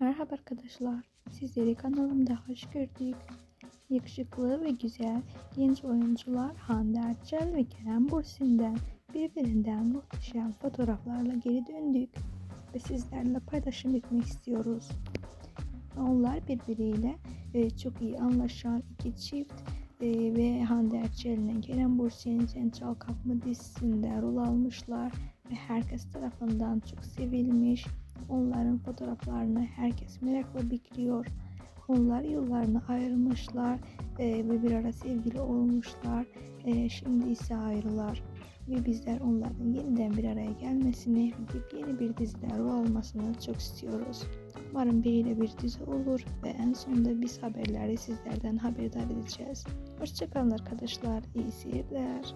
Merhaba arkadaşlar. Sizleri kanalımda hoş gördük. Yakışıklı ve güzel genç oyuncular Hande Erçel ve Kerem Bürsin'den birbirinden muhteşem fotoğraflarla geri döndük ve sizlerle paylaşım etmek istiyoruz. Onlar birbiriyle e, çok iyi anlaşan iki çift e, ve Hande Erçel ile Kerem Bürsin Sen Çal Kapma dizisinde rol almışlar ve herkes tarafından çok sevilmiş. Onların fotoğraflarını herkes merakla bekliyor. Onlar yıllarını ayırmışlar e, ve bir ara sevgili olmuşlar. E, şimdi ise ayrılar. Ve bizler onların yeniden bir araya gelmesini ve yeni bir dizide rol almasını çok istiyoruz. Umarım böyle bir dizi olur ve en sonunda biz haberleri sizlerden haberdar edeceğiz. Hoşçakalın arkadaşlar. İyi seyirler.